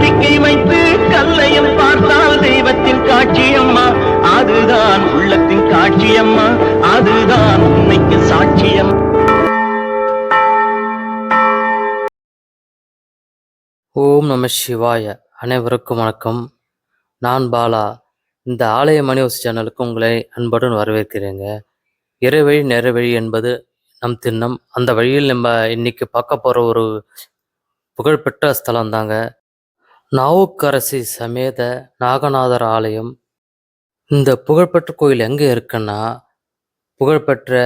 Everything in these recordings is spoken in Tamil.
நம்பிக்கை வைத்து கல்லையும் பார்த்தால் தெய்வத்தின் காட்சியம்மா அதுதான் உள்ளத்தின் காட்சியம்மா அதுதான் உண்மைக்கு சாட்சியம் ஓம் நம சிவாய. அனைவருக்கும் வணக்கம். நான் பாலா. இந்த ஆலய மணிவசி சேனலுக்கு உங்களை அன்புடன் வரவேற்கிறேங்க. இறைவழி நேரவழி என்பது நம் திண்ணம். அந்த வழியில் நம்ம இன்னைக்கு பார்க்க போகிற ஒரு புகழ்பெற்ற ஸ்தலம் தாங்க நாவுக்கரசி சமேத நாகநாதர் ஆலயம். இந்த புகழ்பெற்ற கோயில் எங்கே இருக்குன்னா புகழ்பெற்ற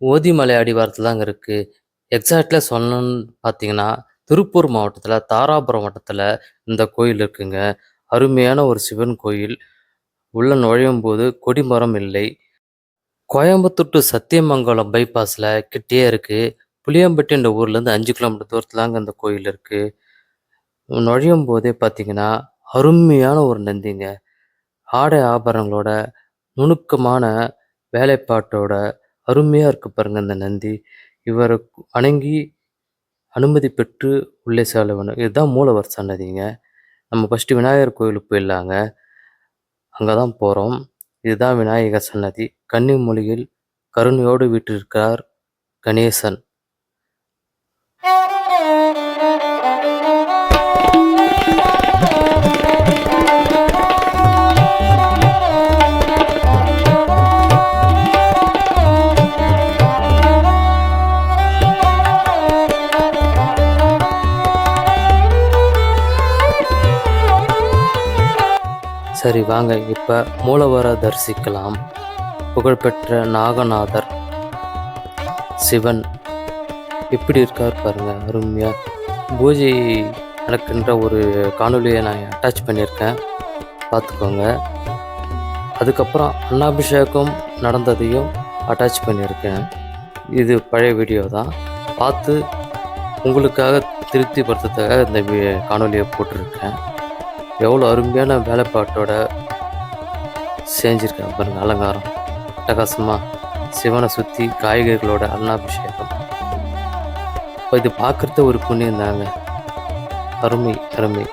ஓதிமலை அடிவாரத்தில் தாங்க இருக்குது எக்ஸாக்டில் சொல்லணும்னு பார்த்தீங்கன்னா திருப்பூர் மாவட்டத்தில் தாராபுரம் வட்டத்தில் இந்த கோயில் இருக்குங்க. அருமையான ஒரு சிவன் கோயில். உள்ள நுழையும் போது கொடிமரம் இல்லை. கோயம்புத்தூர் டு சத்தியமங்கலம் பைபாஸில் கிட்டேயே இருக்குது புளியம்பட்டின்ற ஊர்லேருந்து அஞ்சு கிலோமீட்டர் தூரத்தில் தாங்க இந்த கோயில் இருக்குது நுழையும் போதே பார்த்தீங்கன்னா அருமையான ஒரு நந்திங்க ஆடை ஆபரணங்களோட நுணுக்கமான வேலைப்பாட்டோட அருமையாக இருக்கு பாருங்க இந்த நந்தி. இவரை வணங்கி அனுமதி பெற்று உள்ளே செல்ல வேண்டும் இதுதான் மூலவர் சன்னதிங்க. நம்ம ஃபஸ்ட்டு விநாயகர் கோயிலுக்கு போயிடலாங்க. அங்கே தான் போகிறோம் இதுதான் விநாயகர் சன்னதி. கன்னிமொழியில் கருணையோடு வீட்டிருக்கிறார் கணேசன். சரி வாங்க. இப்போ மூலவரை தரிசிக்கலாம். புகழ்பெற்ற நாகநாதர் சிவன். எப்படி இருக்கார் பாருங்கள் அருமையாக பூஜை நடக்கின்ற ஒரு காணொலியை நான் அட்டாச் பண்ணியிருக்கேன். பார்த்துக்கோங்க. அதுக்கப்புறம் அன்னாபிஷேகம் நடந்ததையும் அட்டாச் பண்ணியிருக்கேன். இது பழைய வீடியோ தான். பார்த்து உங்களுக்காக திருப்திப்படுத்துறதுக்காக இந்த காணொலியை போட்டிருக்கேன். எவ்வளோ அருமையான வேலைப்பாட்டோட செஞ்சுருக்காங்க பாருங்க அலங்காரம். அட்டகாசமாக சிவனை சுற்றி காய்கறிகளோட அன்னாபிஷேகம் இப்போ இது பார்க்குறத ஒரு புண்ணியம் தாங்க. அருமை அருமை.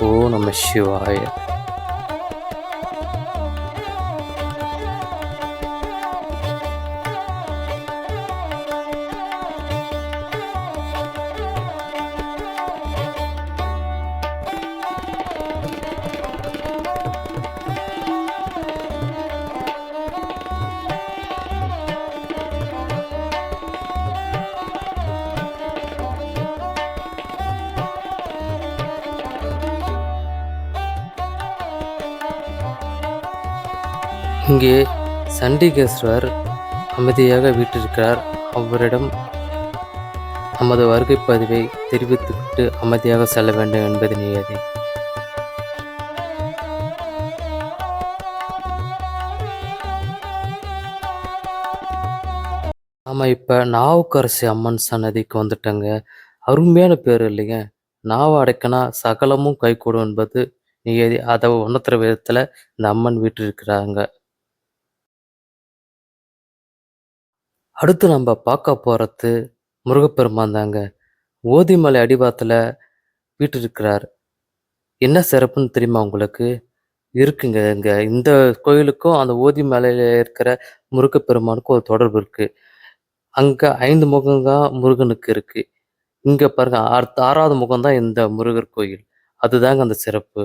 ஓ நம்ம சிவாய. இங்கே சண்டிகேஸ்வரர் அமைதியாக வீட்டிருக்கிறார். அவரிடம் நமது வருகை பதிவை தெரிவித்துவிட்டு அமைதியாக செல்ல வேண்டும் என்பது நியதி. ஆமாம் இப்போ நாவுக்கரசி அம்மன் சன்னதிக்கு வந்துட்டங்க. அருமையான பேர் இல்லைங்க. நாவை அடைக்கனா சகலமும் கைகூடும் என்பது நியதி. அதை உணர்த்துற விதத்தில் இந்த அம்மன் வீற்றிருக்கிறாங்க அடுத்து நம்ம பார்க்க போகிறது முருகப்பெருமான் தாங்க. ஓதிமலை அடிவாரத்தில் இருக்கிறார் என்ன சிறப்புன்னு தெரியுமா உங்களுக்கு? இருக்குங்க இங்கே. இந்த கோயிலுக்கும் அந்த ஓதிமலையில் இருக்கிற முருகப்பெருமானுக்கும் ஒரு தொடர்பு இருக்குது அங்கே ஐந்து முகம் தான் முருகனுக்கு இருக்குது இங்கே பாருங்கள் அடுத்த ஆறாவது முகம் தான் இந்த முருகர் கோயில். அதுதாங்க அந்த சிறப்பு.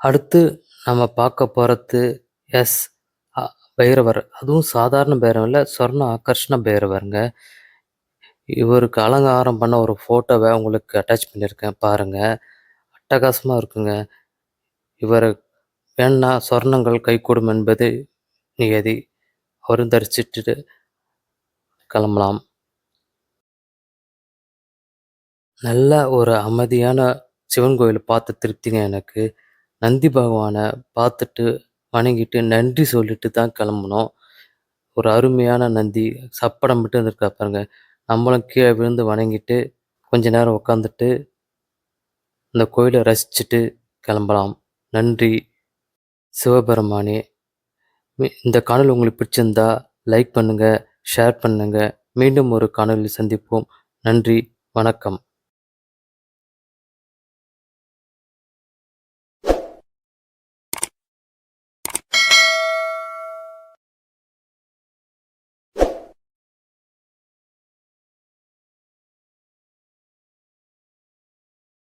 அடுத்து நம்ம பார்க்க போகிறது எஸ் பைரவர். அதுவும் சாதாரண பைரவர் இல்லை சொர்ண ஆகர்ஷண பைரவருங்க. இவருக்கு அலங்காரம் பண்ண ஒரு ஃபோட்டோவை உங்களுக்கு அட்டாச் பண்ணியிருக்கேன் பாருங்கள் அட்டகாசமாக இருக்குங்க. இவர் வேணா சொர்ணங்கள் கைகூடும் என்பது நியதி. அவரும் தரிசிச்சுட்டு கிளம்பலாம். நல்ல ஒரு அமைதியான சிவன் கோயில் பார்த்து திருப்திங்க எனக்கு. நந்தி பகவானை பார்த்துட்டு வணங்கிட்டு நன்றி சொல்லிட்டு தான் கிளம்புனோம். ஒரு அருமையான நந்தி சப்படம் மட்டும் இருக்கா பாருங்க. நம்மளும் கீழே விழுந்து வணங்கிட்டு கொஞ்ச நேரம் உட்காந்துட்டு இந்த கோயிலை ரசிச்சுட்டு கிளம்பலாம். நன்றி. சிவபெருமானே. இந்த காணொளி உங்களுக்கு பிடிச்சிருந்தா லைக் பண்ணுங்கள் ஷேர் பண்ணுங்கள் மீண்டும் ஒரு காணொலி சந்திப்போம். நன்றி. வணக்கம்.